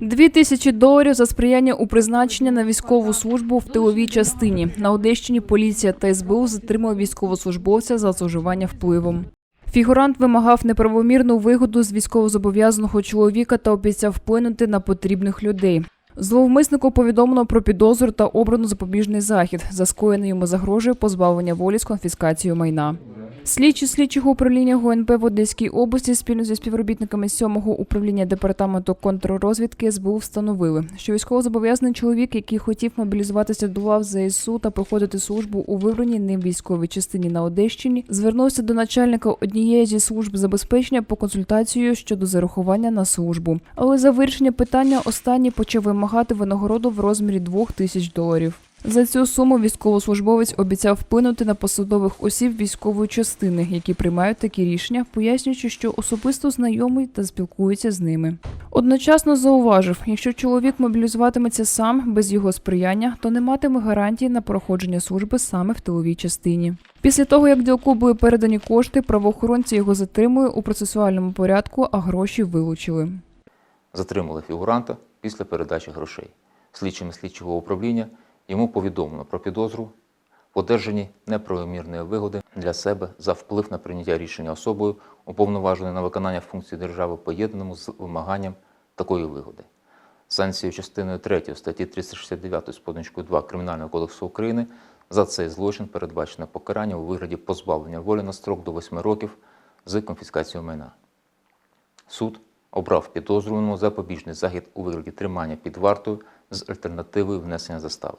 Дві тисячі доларів за сприяння у призначення на військову службу в тиловій частині. На Одещині поліція та СБУ затримали військовослужбовця за зловживання впливом. Фігурант вимагав неправомірну вигоду з військовозобов'язаного чоловіка та обіцяв вплинути на потрібних людей. Зловмиснику повідомлено про підозру та обрану запобіжний захід. За скоєне йому загрожує позбавлення волі з конфіскацією майна. Слідчі слідчого управління ГУНП в Одеській області спільно зі співробітниками 7-го управління департаменту контррозвідки СБУ встановили, що військовозобов'язаний чоловік, який хотів мобілізуватися до лав ЗСУ та проходити службу у вибраній ним військовій частині на Одещині, звернувся до начальника однієї зі служб забезпечення по консультацію щодо зарахування на службу. Але за вирішення питання останній почав вимагати винагороду в розмірі 2 тисяч доларів. За цю суму військовослужбовець обіцяв вплинути на посадових осіб військової частини, які приймають такі рішення, пояснюючи, що особисто знайомий та спілкується з ними. Одночасно зауважив, якщо чоловік мобілізуватиметься сам без його сприяння, то не матиме гарантії на проходження служби саме в тиловій частині. Після того, як ділку були передані кошти, правоохоронці його затримують у процесуальному порядку, а гроші вилучили. Затримали фігуранта після передачі грошей. Слідчими слідчого управління йому повідомлено про підозру в одержанні неправомірної вигоди для себе за вплив на прийняття рішення особою, уповноваженою на виконання функцій держави, поєднаному з вимаганням такої вигоди. Санкцією частиною 3 статті 369 з позначкою 2 Кримінального кодексу України за цей злочин передбачено покарання у вигляді позбавлення волі на строк до 8 років з конфіскацією майна. Суд обрав підозрюваному запобіжний захід у вигляді тримання під вартою з альтернативою внесення застави.